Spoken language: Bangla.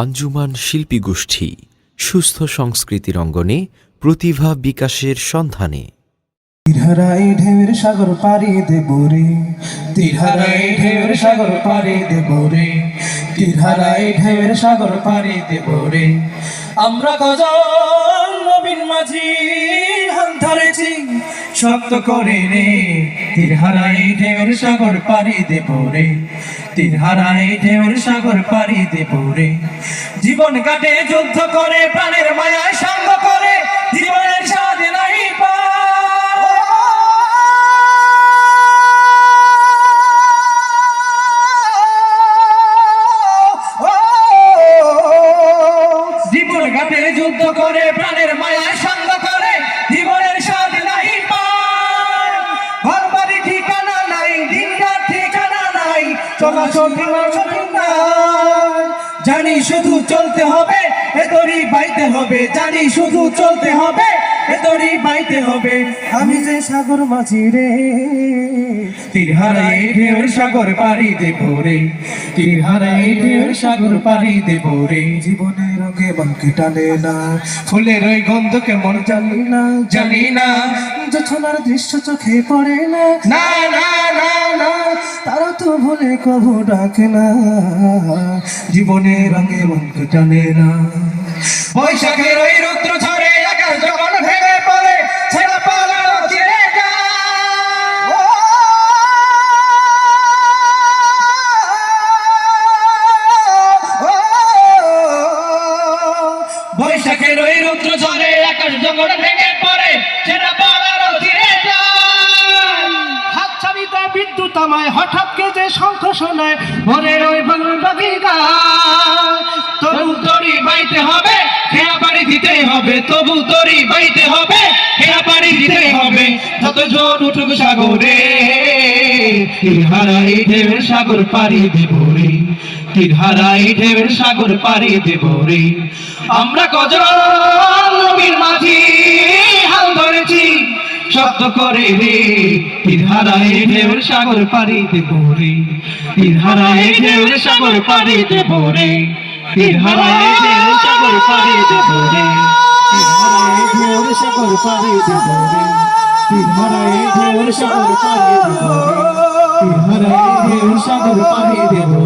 আঞ্জুমান শিল্পী গোষ্ঠী সুস্থ সংস্কৃতির অঙ্গনে প্রতিভা বিকাশের সন্ধানে। তীরহারাই ঢেউয়ের সাগর পাড়ি দেব রে তীরহারাই ঢেউয়ের সাগর পাড়ি দেব রে তীরহারাই ঢেউয়ের সাগর পাড়ি দেব রে। আমরা কজন নবীন মাঝি শক্ত করে রে। তীরহারাই ঢেউয়ের সাগর পাড়ি দেব রে। তীরহারাই ঢেউয়ের সাগর পাড়ি দেব রে। জীবন কাটে, যুদ্ধ করে, প্রাণের মায়ায় সঙ্গ করে। জীবনের স্বাদে নাই জীবন ঘাটে যুদ্ধ করে, প্রাণের মায়ায় জানি শুধু চলতে হবে, এতরি বাইতে হবে। জানি শুধু চলতে হবে, এতরি বাইতে হবে। আমি যে সাগর মাঝি রে, তীর হারাই ঢেউর সাগর পাড়ি দেব রে। তীর হারাই ঢেউর সাগর পাড়ি দেব রে। জীবনের রঙে বাঁকে টানে না, ফুলের ওই গন্ধ কেমন জানি না জানি না। জোছনার দৃশ্য চোখে পড়ে না। না না তারা তো ভুলে কবু ডাকে না জীবনের রঙে মন টানে না। বৈশাখের ওই রুদ্র বিদ্যুৎ আমায় হঠাৎ কে যে শঙ্খ শোনায় ভোরের ওই বাংলাবাদী তবু তরি বাইতে হবে দিতেই হবে, তবু তরি বাইতে হবে দিতেই হবে। যত জোর উঠুক সাগরে সাগর পাড়ি দেব রে। তীর হারাই ঢেউয়ের সাগর পাড়ি দেব রে। আমরা কজন নবীর মাঝি, হাল ধরেছি। শব্দ করে রে। হারাই ঢেউয়ের সাগর পাড়ি। দেব রে তীর হারাই ঢেউয়ের সাগর পাড়ি। দেব রে তীর হারাই ঢেউয়ের সাগর পাড়ি। দেব রে তীর হারাই ঢেউয়ের সাগর পাড়ি। দেব রে তীর হারাই ঢেউয়ের সাগর পাড়ি। দেব রে তীর হারাই ঢেউয়ের সাগর পাড়ি। দেব রে